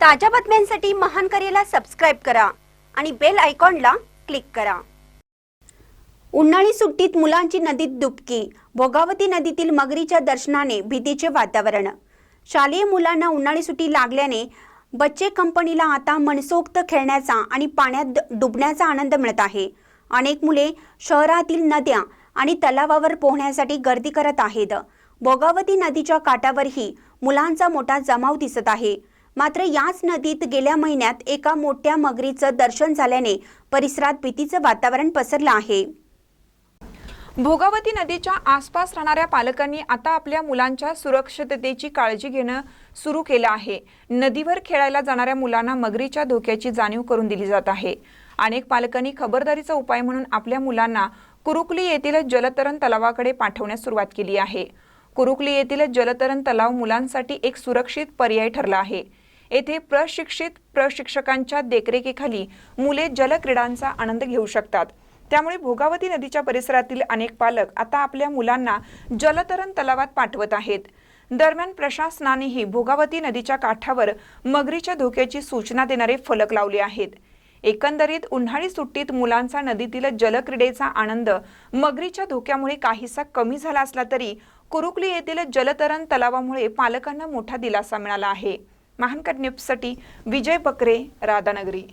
ताज्या बातम्यांसाठी महान करेला सबस्क्राईब करा आणि बेल आयकॉनला क्लिक करा. उन्हाळी सुट्टीत मुलांची नदीत डुबकी भोगावती नदीतील मगरीच्या दर्शनाने भीतीचे वातावरण. शालेय मुलांना उन्हाळी सुट्टी लागल्याने बच्चे कंपनीला आता मनसोक्त खेळण्याचा आणि पाण्यात डुबण्याचा आनंद मिळत आहे. अनेक मुले शहरातील नद्या आणि तलावावर पोहण्यासाठी गर्दी करत आहेत. भोगावती नदीच्या काठावरही मुलांचा मोठा जमाव दिसत आहे. मात्र याच नदीत गेल्या महिन्यात एका मोठ्या मगरीचं दर्शन झाल्याने परिसरात भीतीचं वातावरण पसरलं आहे. भोगावती नदीच्या आसपास राहणाऱ्या पालकांनी आता आपल्या मुलांच्या सुरक्षिततेची काळजी घेणं सुरू केलं आहे. नदीवर खेळायला जाणाऱ्या मुलांना मगरीच्या धोक्याची जाणीव करून दिली जात आहे. अनेक पालकांनी खबरदारीचा उपाय म्हणून आपल्या मुलांना कुरुकली येथील जलतरण तलावाकडे पाठवण्यास सुरुवात केली आहे. कुरुकली येथील जलतरण तलाव मुलांसाठी एक सुरक्षित पर्याय ठरला आहे. येथे प्रशिक्षित प्रशिक्षकांच्या देखरेखीखाली मुले जलक्रीडांचा आनंद घेऊ शकतात. त्यामुळे भोगावती नदीच्या परिसरातील अनेक पालक आता आपल्या मुलांना जलतरण तलावात पाठवत आहेत. दरम्यान प्रशासनानेही भोगावती नदीच्या काठावर मगरीच्या धोक्याची सूचना देणारे फलक लावले आहेत. एकंदरीत उन्हाळी सुट्टीत मुलांचा नदीतील जलक्रीडेचा आनंद मगरीच्या धोक्यामुळे काहीसा कमी झाला असला तरी कुरुकली येथील जलतरण तलावामुळे पालकांना मोठा दिलासा मिळाला आहे. महानकट न्यूजसाठी विजय बकरे राधानगरी.